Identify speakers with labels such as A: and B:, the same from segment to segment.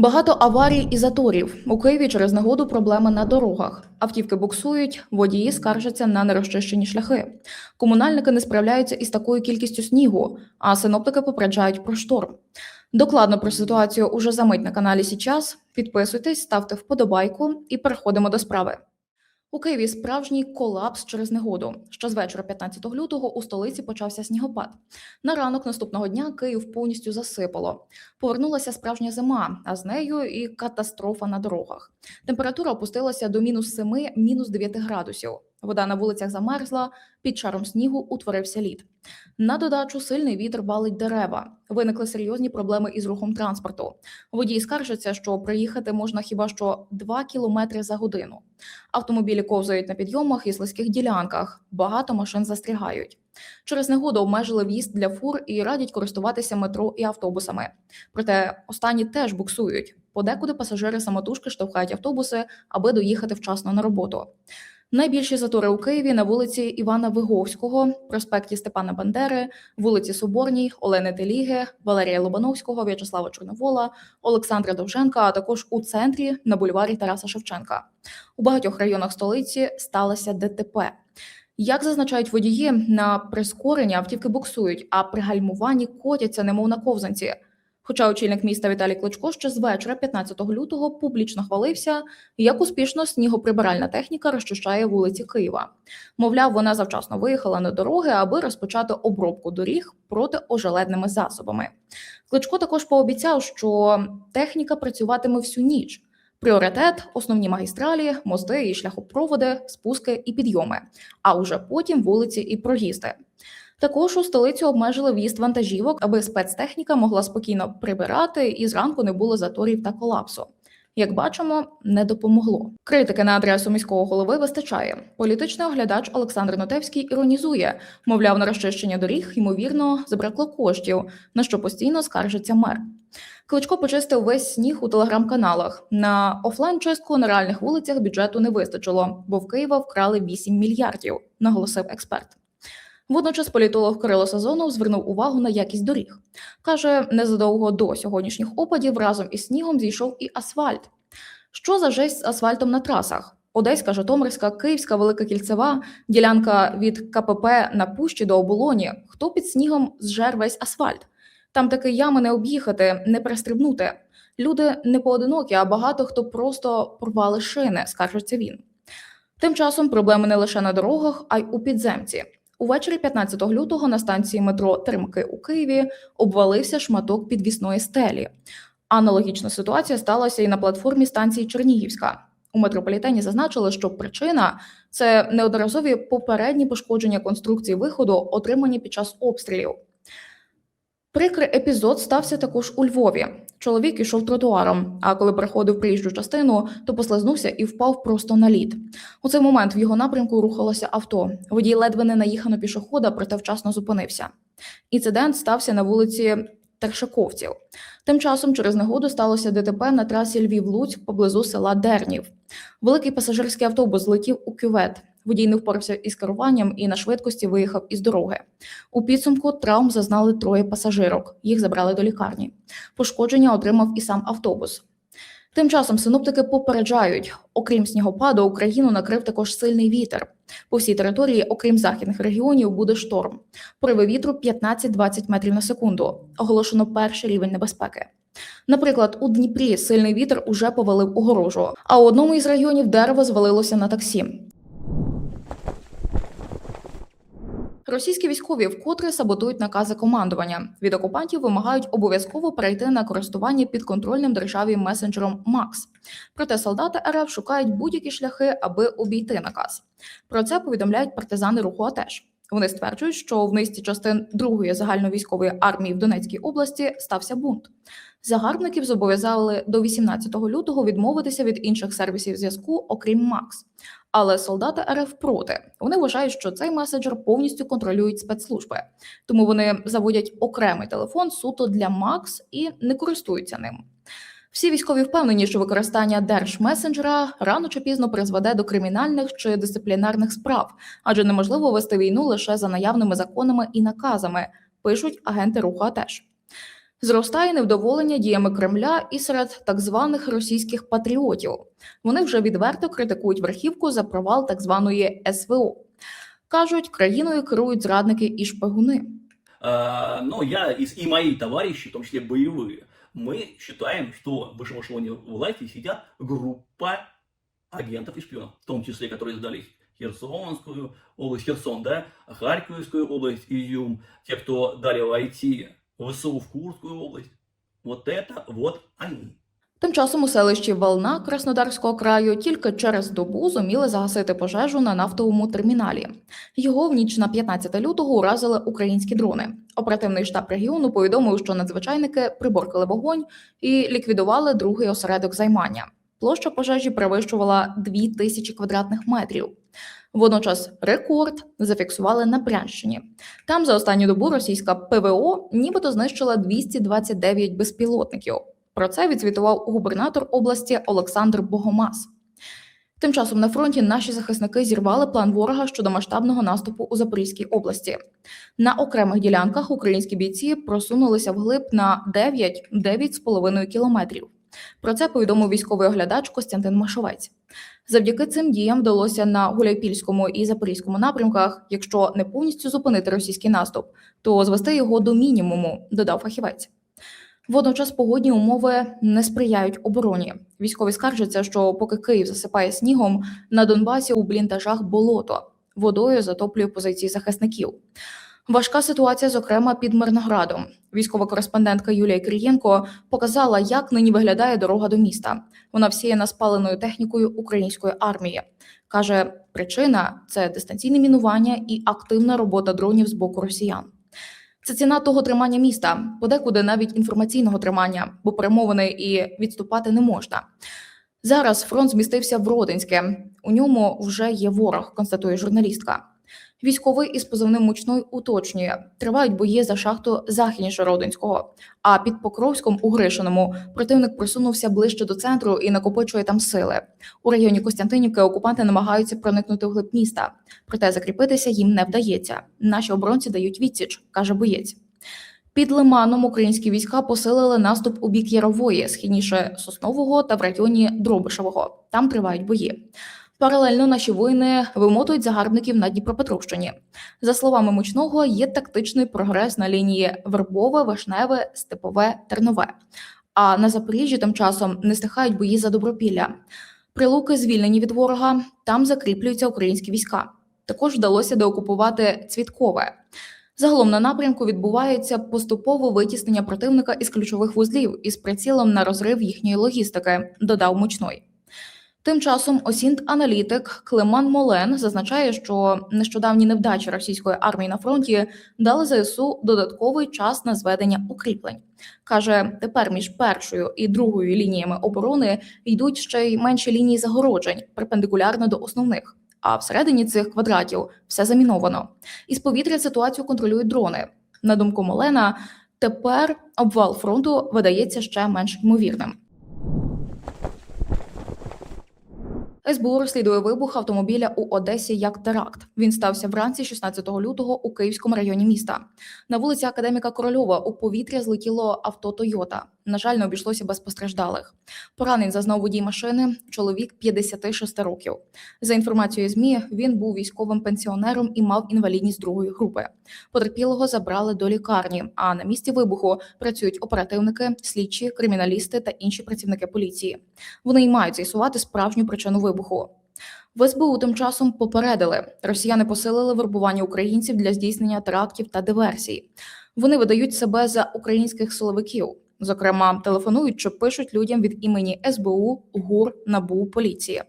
A: Багато аварій і заторів у Києві через нагоду проблеми на дорогах. Автівки буксують, водії скаржаться на нерозчищені шляхи. Комунальники не справляються із такою кількістю снігу, а синоптики попереджають про шторм. Докладно про ситуацію уже за мить на каналі Січас. Підписуйтесь, ставте вподобайку і переходимо до справи. У Києві справжній колапс через негоду. Що з вечора 15 лютого у столиці почався снігопад. На ранок наступного дня Київ повністю засипало. Повернулася справжня зима, а з нею і катастрофа на дорогах. Температура опустилася до мінус 7, мінус 9 градусів. Вода на вулицях замерзла, під шаром снігу утворився лід. На додачу сильний вітер валить дерева. Виникли серйозні проблеми із рухом транспорту. Водії скаржаться, що проїхати можна хіба що 2 кілометри за годину. Автомобілі ковзають на підйомах і слизьких ділянках. Багато машин застрягають. Через негоду обмежили в'їзд для фур і радять користуватися метро і автобусами. Проте останні теж буксують. Подекуди пасажири самотужки штовхають автобуси, аби доїхати вчасно на роботу. Найбільші затори у Києві на вулиці Івана Виговського, проспекті Степана Бандери, вулиці Соборній, Олени Теліги, Валерія Лобановського, В'ячеслава Чорновола, Олександра Довженка, а також у центрі на бульварі Тараса Шевченка. У багатьох районах столиці сталося ДТП. Як зазначають водії, на прискорення автівки буксують, а при гальмуванні котяться, немов на ковзанці. Хоча очільник міста Віталій Кличко ще з вечора 15 лютого публічно хвалився, як успішно снігоприбиральна техніка розчищає вулиці Києва. Мовляв, вона завчасно виїхала на дороги, аби розпочати обробку доріг протиожеледними засобами. Кличко також пообіцяв, що техніка працюватиме всю ніч. Пріоритет основні магістралі, мости і шляхопроводи, спуски і підйоми, а уже потім вулиці і проїзди. Також у столицю обмежили в'їзд вантажівок, аби спецтехніка могла спокійно прибирати і зранку не було заторів та колапсу. Як бачимо, не допомогло. Критики на адресу міського голови вистачає. Політичний оглядач Олександр Нотевський іронізує, мовляв, на розчищення доріг ймовірно забракло коштів, на що постійно скаржиться мер. Кличко почистив весь сніг у телеграм-каналах. На офлайн чистку на реальних вулицях бюджету не вистачило, бо в Києва вкрали 8 мільярдів, наголосив експерт. Водночас політолог Кирило Сазонов звернув увагу на якість доріг. Каже, незадовго до сьогоднішніх опадів разом із снігом зійшов і асфальт. Що за жесть з асфальтом на трасах? Одеська, Житомирська, Київська, Велика Кільцева, ділянка від КПП на Пущі до оболоні. Хто під снігом зжер весь асфальт? Там таки ями не об'їхати, не перестрибнути. Люди не поодинокі, а багато хто просто порвали шини, скаржиться він. Тим часом проблеми не лише на дорогах, а й у підземці. Увечері 15 лютого на станції метро Теремки у Києві обвалився шматок підвісної стелі. Аналогічна ситуація сталася і на платформі станції Чернігівська. У метрополітені зазначили, що причина це неодноразові попередні пошкодження конструкції виходу, отримані під час обстрілів. Прикрий епізод стався також у Львові. Чоловік ішов тротуаром, а коли переходив приїжджу частину, то послизнувся і впав просто на лід. У цей момент в його напрямку рухалося авто. Водій ледве не наїхано пішохода, проте вчасно зупинився. Інцидент стався на вулиці Тершаковців. Тим часом через негоду сталося ДТП на трасі Львів-Луцьк поблизу села Дернів. Великий пасажирський автобус злетів у кювет. Водій не впорався із керуванням і на швидкості виїхав із дороги. У підсумку травм зазнали троє пасажирок. Їх забрали до лікарні. Пошкодження отримав і сам автобус. Тим часом синоптики попереджають, окрім снігопаду, Україну накрив також сильний вітер. По всій території, окрім західних регіонів, буде шторм. Пориви вітру 15-20 метрів на секунду. Оголошено перший рівень небезпеки. Наприклад, у Дніпрі сильний вітер уже повалив огорожу, а у одному із районів дерево звалилося на таксі. Російські військові вкотре саботують накази командування. Від окупантів вимагають обов'язково перейти на користування підконтрольним державі месенджером МАКС. Проте солдати РФ шукають будь-які шляхи, аби обійти наказ. Про це повідомляють партизани руху АТЕШ. Вони стверджують, що в низці частин другої загальновійськової армії в Донецькій області стався бунт. Загарбників зобов'язали до 18 лютого відмовитися від інших сервісів зв'язку, окрім МАКС. Але солдати РФ проти. Вони вважають, що цей меседжер повністю контролюють спецслужби, тому вони заводять окремий телефон суто для МАКС і не користуються ним. Всі військові впевнені, що використання держмесенджера рано чи пізно призведе до кримінальних чи дисциплінарних справ, адже неможливо вести війну лише за наявними законами і наказами, пишуть агенти руху АТЕШ. Зростає невдоволення діями Кремля і серед так званих російських патріотів. Вони вже відверто критикують верхівку за провал так званої СВО. Кажуть, країною керують зрадники і шпигуни.
B: А, но я и, и мои товарищи, в том числе боевые, мы считаем, что в высшем эшелоне власти сидят группа агентов и шпионов, в том числе, которые сдались Херсонскую область, Херсон, да, Харьковскую область, Изюм, те, кто дали войти в ВСУ в Курскую область. Вот это вот они.
A: Тим часом у селищі Волна Краснодарського краю тільки через добу зуміли загасити пожежу на нафтовому терміналі. Його в ніч на 15 лютого уразили українські дрони. Оперативний штаб регіону повідомив, що надзвичайники приборкали вогонь і ліквідували другий осередок займання. Площа пожежі перевищувала 2 тисячі квадратних метрів. Водночас рекорд зафіксували на Брянщині. Там за останню добу російська ПВО нібито знищила 229 безпілотників. Про це відзвітував губернатор області Олександр Богомаз. Тим часом на фронті наші захисники зірвали план ворога щодо масштабного наступу у Запорізькій області. На окремих ділянках українські бійці просунулися вглиб на 9-9,5 кілометрів. Про це повідомив військовий оглядач Костянтин Машовець. Завдяки цим діям вдалося на Гуляйпільському і Запорізькому напрямках, якщо не повністю зупинити російський наступ, то звести його до мінімуму, додав фахівець. Водночас погодні умови не сприяють обороні. Військові скаржаться, що поки Київ засипає снігом, на Донбасі у бліндажах болото водою затоплює позиції захисників. Важка ситуація, зокрема під Мирноградом. Військова кореспондентка Юлія Кирієнко показала, як нині виглядає дорога до міста. Вона всіяна спаленою технікою української армії. каже, причина це дистанційне мінування і активна робота дронів з боку росіян. Це ціна того тримання міста, подекуди навіть інформаційного тримання, бо перемовини і відступати не можна. Зараз фронт змістився в Родинське. У ньому вже є ворог, констатує журналістка. Військовий із позивним мучною уточнює: тривають бої за шахту західніше Родинського. А під Покровськом у Гришиному противник просунувся ближче до центру і накопичує там сили. У районі Костянтинівки окупанти намагаються проникнути в глиб міста, проте закріпитися їм не вдається. Наші оборонці дають відсіч, каже боєць. Під Лиманом українські війська посилили наступ у бік Ярової, східніше Соснового та в районі Дробишевого. Там тривають бої. Паралельно наші воїни вимотують загарбників на Дніпропетровщині. За словами Мучного, є тактичний прогрес на лінії Вербове, Вишневе, Степове, Тернове. А на Запоріжжі тим часом не стихають бої за Добропілля. Прилуки звільнені від ворога, там закріплюються українські війська. Також вдалося деокупувати Цвіткове. Загалом на напрямку відбувається поступове витіснення противника із ключових вузлів із прицілом на розрив їхньої логістики, додав Мучной. Тим часом осінт-аналітик Клеман Молен зазначає, що нещодавні невдачі російської армії на фронті дали ЗСУ додатковий час на зведення укріплень. каже, тепер між першою і другою лініями оборони йдуть ще й менші лінії загороджень перпендикулярно до основних. А всередині цих квадратів все заміновано. Із повітря ситуацію контролюють дрони. На думку Молена, тепер обвал фронту видається ще менш ймовірним. СБУ розслідує вибух автомобіля у Одесі як теракт. Він стався вранці 16 лютого у Київському районі міста. На вулиці Академіка Корольова у повітря злетіло авто Тойота. На жаль, не обійшлося без постраждалих. Поранень зазнав водій машини. Чоловік 56 років. За інформацією змі, він був військовим пенсіонером і мав інвалідність другої групи. Потерпілого забрали до лікарні. А на місці вибуху працюють оперативники, слідчі, криміналісти та інші працівники поліції. Вони й мають з'ясувати справжню причину вибуху. В СБУ тим часом попередили, росіяни посилили вербування українців для здійснення терактів та диверсій. Вони видають себе за українських силовиків. Зокрема, телефонують чи пишуть людям від імені СБУ, ГУР, НАБУ, поліції.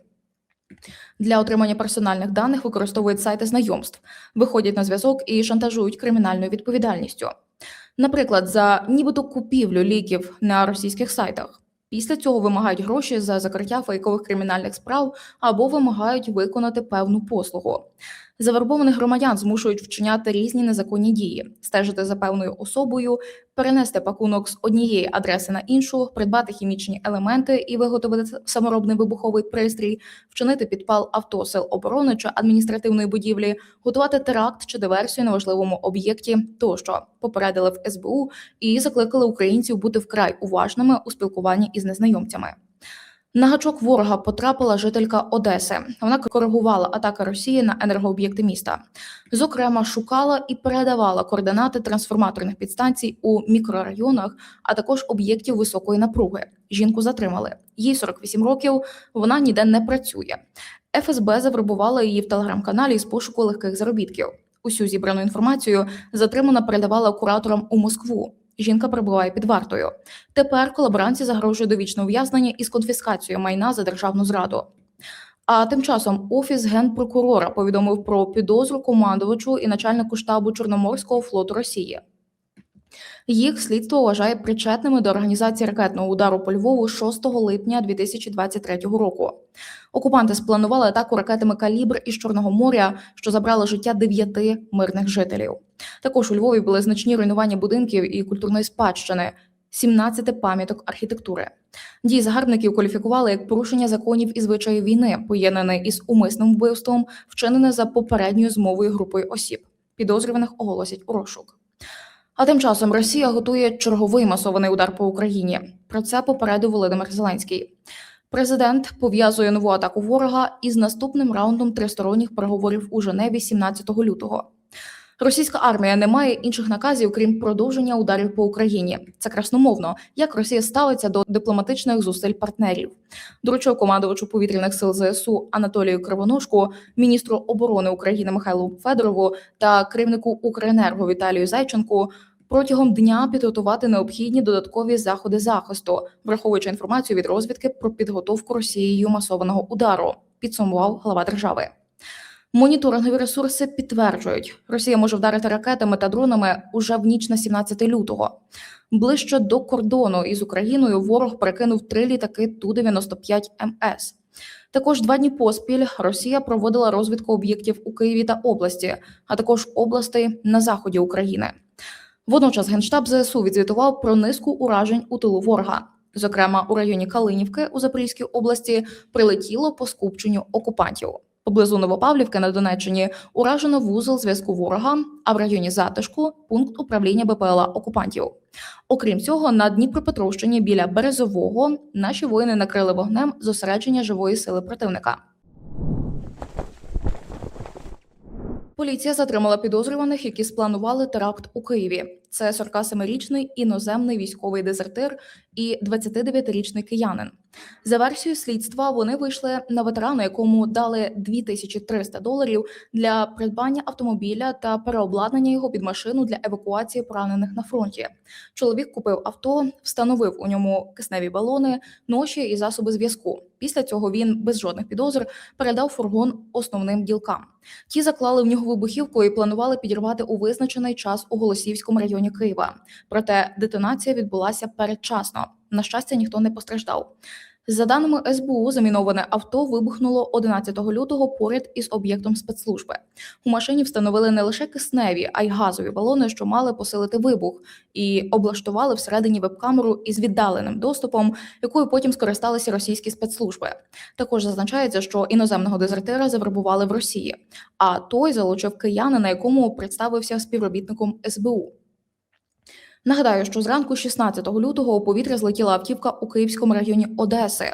A: Для отримання персональних даних використовують сайти знайомств, виходять на зв'язок і шантажують кримінальною відповідальністю. Наприклад, за нібито купівлю ліків на російських сайтах. Після цього вимагають гроші за закриття фейкових кримінальних справ або вимагають виконати певну послугу. Завербованих громадян змушують вчиняти різні незаконні дії, стежити за певною особою, перенести пакунок з однієї адреси на іншу, придбати хімічні елементи і виготовити саморобний вибуховий пристрій, вчинити підпал авто сил оборони чи адміністративної будівлі, готувати теракт чи диверсію на важливому об'єкті тощо попередили в СБУ і закликали українців бути вкрай уважними у спілкуванні із незнайомцями. На гачок ворога потрапила жителька Одеси. Вона коригувала атаки Росії на енергооб'єкти міста. Зокрема, шукала і передавала координати трансформаторних підстанцій у мікрорайонах, а також об'єктів високої напруги. Жінку затримали. Їй 48 років. Вона ніде не працює. ФСБ завербувала її в телеграм-каналі з пошуку легких заробітків. Усю зібрану інформацію затримана передавала кураторам у Москву. Жінка перебуває під вартою. Тепер колаборанці загрожує довічне ув'язнення із конфіскацією майна за державну зраду. А тим часом офіс генпрокурора повідомив про підозру командувачу і начальнику штабу Чорноморського флоту Росії. Їх слідство вважає причетними до організації ракетного удару по Львову 6 липня 2023 року. Окупанти спланували атаку ракетами калібр із Чорного моря, що забрали життя дев'яти мирних жителів. Також у Львові були значні руйнування будинків і культурної спадщини, 17 пам'яток архітектури. Дії загарбників кваліфікували як порушення законів і звичаїв війни, поєднане із умисним вбивством, вчинене за попередньою змовою групою осіб. Підозрюваних оголосять у розшук. А тим часом Росія готує черговий масований удар по Україні. Про це попередив Володимир Зеленський. Президент пов'язує нову атаку ворога із наступним раундом тристоронніх переговорів у Женеві 17 лютого. Російська армія не має інших наказів, крім продовження ударів по Україні. Це красномовно, як Росія ставиться до дипломатичних зусиль партнерів. Доручив командувачу повітряних сил ЗСУ Анатолію Кривоножку, міністру оборони України Михайлу Федорову та керівнику Укренерго Віталію Зайченку протягом дня підготувати необхідні додаткові заходи захисту, враховуючи інформацію від розвідки про підготовку Росією масованого удару. Підсумував глава держави. Моніторингові ресурси підтверджують, Росія може вдарити ракетами та дронами уже в ніч на 17 лютого. Ближче до кордону із Україною ворог перекинув три літаки Ту-95 МС. Також два дні поспіль Росія проводила розвідку об'єктів у Києві та області, а також областей на заході України. Водночас Генштаб ЗСУ відзвітував про низку уражень у тилу ворога. Зокрема, у районі Калинівки у Запорізькій області прилетіло по скупченню окупантів. Поблизу Новопавлівки на Донеччині уражено вузол зв'язку ворога, а в районі Затишку пункт управління БПЛА окупантів. Окрім цього, на Дніпропетровщині біля Березового наші воїни накрили вогнем зосередження живої сили противника. Поліція затримала підозрюваних, які спланували теракт у Києві. Це 47-річний іноземний військовий дезертир і 29-річний киянин. За версією слідства, вони вийшли на ветерана, якому дали 2300 доларів для придбання автомобіля та переобладнання його під машину для евакуації поранених на фронті. Чоловік купив авто, встановив у ньому кисневі балони, ноші і засоби зв'язку. Після цього він без жодних підозр передав фургон основним ділкам. Ті заклали в нього вибухівку і планували підірвати у визначений час у Голосіївському районі Києва. Проте детонація відбулася передчасно. На щастя, ніхто не постраждав. За даними СБУ, заміноване авто вибухнуло 11 лютого поряд із об'єктом спецслужби. У машині встановили не лише кисневі, а й газові балони, що мали посилити вибух, і облаштували всередині веб-камеру із віддаленим доступом, якою потім скористалися російські спецслужби. Також зазначається, що іноземного дезертира завербували в Росії, а той залучив киянина, якому представився співробітником СБУ. Нагадаю, що зранку 16 лютого у повітря злетіла автівка у Київському районі Одеси.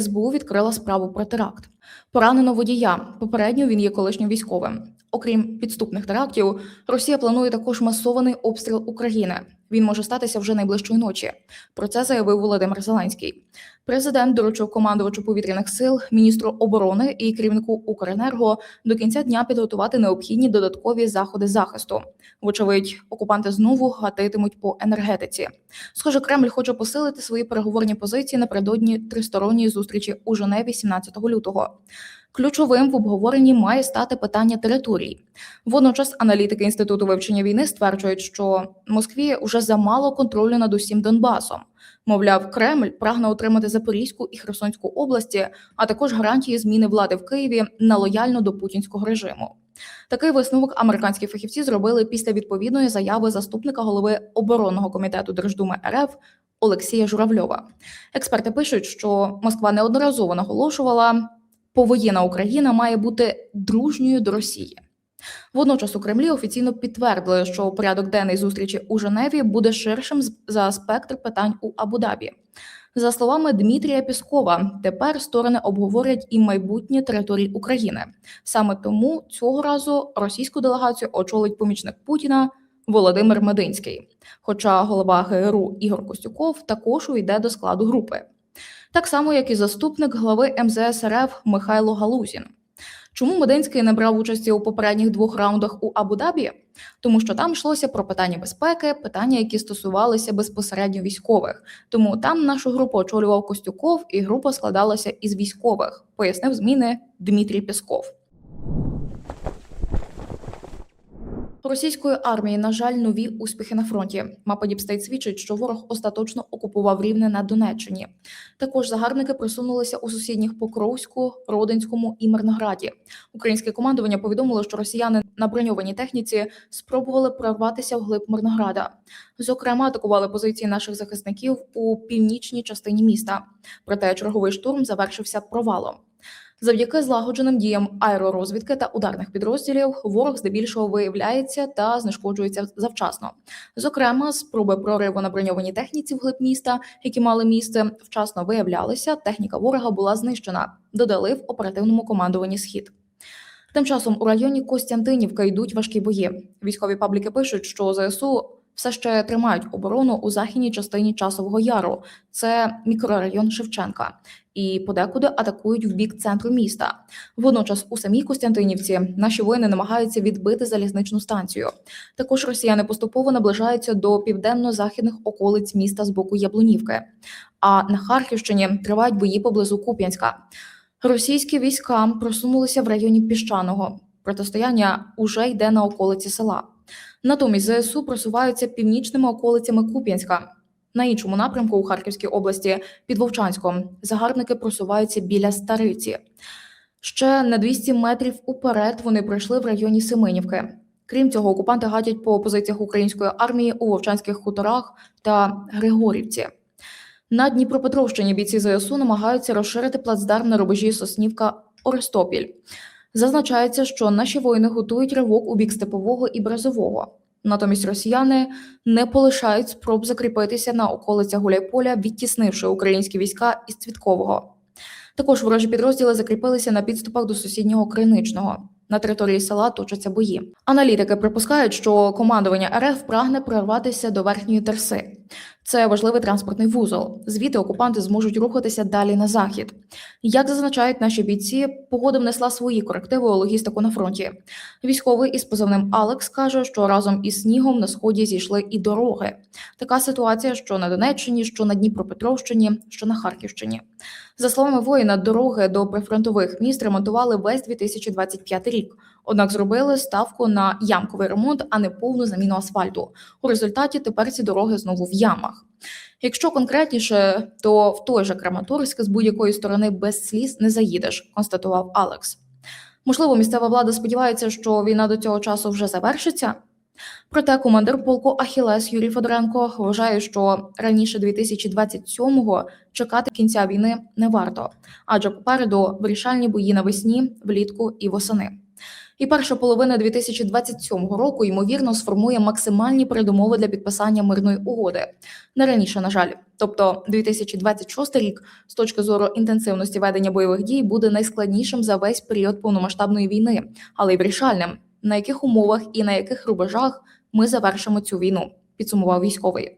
A: СБУ відкрила справу про теракт. Поранено водія. Попередньо він є колишнім військовим. Окрім підступних терактів, Росія планує також масований обстріл України. Він може статися вже найближчої ночі. Про це заявив Володимир Зеленський. Президент доручив командувачу повітряних сил, міністру оборони і керівнику Укренерго до кінця дня підготувати необхідні додаткові заходи захисту. Вочевидь, окупанти знову гатитимуть по енергетиці. Схоже, Кремль хоче посилити свої переговорні позиції напередодні тристоронньої зустрічі у Женеві 17 лютого. Ключовим в обговоренні має стати питання територій. Водночас аналітики інституту вивчення війни стверджують, що Москві вже замало контролю над усім Донбасом. Мовляв, Кремль прагне отримати Запорізьку і Херсонську області, а також гарантії зміни влади в Києві на лояльно до путінського режиму. Такий висновок американські фахівці зробили після відповідної заяви заступника голови оборонного комітету Держдуми РФ Олексія Журавльова. Експерти пишуть, що Москва неодноразово наголошувала, повоєнна Україна має бути дружньою до Росії. Водночас у Кремлі офіційно підтвердили, що порядок денний зустрічі у Женеві буде ширшим за спектр питань у Абу-Дабі. За словами Дмитрія Піскова, тепер сторони обговорять і майбутнє території України. Саме тому цього разу російську делегацію очолить помічник Путіна Володимир Мединський. Хоча голова ГРУ Ігор Костюков також увійде до складу групи, так само як і заступник глави МЗС РФ Михайло Галузін. Чому Мединський не брав участі у попередніх двох раундах у Абу-Дабі? Тому що там йшлося про питання безпеки, питання, які стосувалися безпосередньо військових. Тому там нашу групу очолював Костюков, і група складалася із військових, пояснив зміни Дмитрій Пісков. Російської армії, на жаль, нові успіхи на фронті. Мапа Діпстейт свідчить, що ворог остаточно окупував рівне на Донеччині. Також загарбники просунулися у сусідніх Покровську, Родинському і Мирнограді. Українське командування повідомило, що росіяни на броньованій техніці спробували прорватися вглиб Мирнограда. Зокрема, атакували позиції наших захисників у північній частині міста. Проте черговий штурм завершився провалом. Завдяки злагодженим діям аеророзвідки та ударних підрозділів ворог здебільшого виявляється та знешкоджується завчасно. Зокрема, спроби прориву на броньованій техніці вглиб міста, які мали місце, вчасно виявлялися. Техніка ворога була знищена. Додали в оперативному командуванні схід. Тим часом у районі Костянтинівка йдуть важкі бої. Військові пабліки пишуть, що ЗСУ все ще тримають оборону у західній частині часового яру. Це мікрорайон Шевченка, і подекуди атакують в бік центру міста. Водночас у самій Костянтинівці наші воїни намагаються відбити залізничну станцію. Також росіяни поступово наближаються до південно-західних околиць міста з боку Яблунівки. А на Харківщині тривають бої поблизу Куп'янська. Російські війська просунулися в районі Піщаного. Протистояння уже йде на околиці села. Натомість ЗСУ просуваються північними околицями Куп'янська. На іншому напрямку у Харківській області під Вовчанськом загарбники просуваються біля Стариці. Ще на 200 метрів уперед вони пройшли в районі Семенівки. Крім цього, окупанти гатять по позиціях української армії у Вовчанських хуторах та Григорівці. На Дніпропетровщині бійці ЗСУ намагаються розширити плацдарм на рубежі Соснівка Орестопіль. Зазначається, що наші воїни готують ривок у бік степового і березового. Натомість росіяни не полишають спроб закріпитися на околицях Гуляйполя, відтіснивши українські війська із Цвіткового. Також ворожі підрозділи закріпилися на підступах до сусіднього Криничного. На території села точаться бої. Аналітики припускають, що командування РФ прагне прорватися до верхньої терси. Це важливий транспортний вузол. Звідти окупанти зможуть рухатися далі на захід. Як зазначають наші бійці, погода внесла свої корективи у логістику на фронті. Військовий із позивним Алекс каже, що разом із снігом на сході зійшли і дороги. Така ситуація, що на Донеччині, що на Дніпропетровщині, що на Харківщині. За словами воїна, дороги до прифронтових міст ремонтували весь 2025 рік. Однак зробили ставку на ямковий ремонт, а не повну заміну асфальту. У результаті тепер ці дороги знову в ямах. Якщо конкретніше, то в той же Краматорськ з будь-якої сторони без сліз не заїдеш, констатував Алекс. Можливо, місцева влада сподівається, що війна до цього часу вже завершиться. Проте командир полку Ахілес Юрій Федоренко вважає, що раніше 2027-го чекати кінця війни не варто, адже попереду вирішальні бої навесні, влітку і восени. І перша половина 2027 року ймовірно сформує максимальні передумови для підписання мирної угоди. Не раніше, на жаль, тобто 2026 рік з точки зору інтенсивності ведення бойових дій буде найскладнішим за весь період повномасштабної війни, але й вирішальним, на яких умовах і на яких рубежах ми завершимо цю війну, підсумував військовий.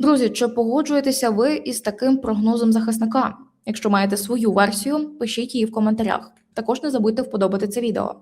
A: Друзі, чи погоджуєтеся ви із таким прогнозом захисника? Якщо маєте свою версію, пишіть її в коментарях. Також не забудьте вподобати це відео.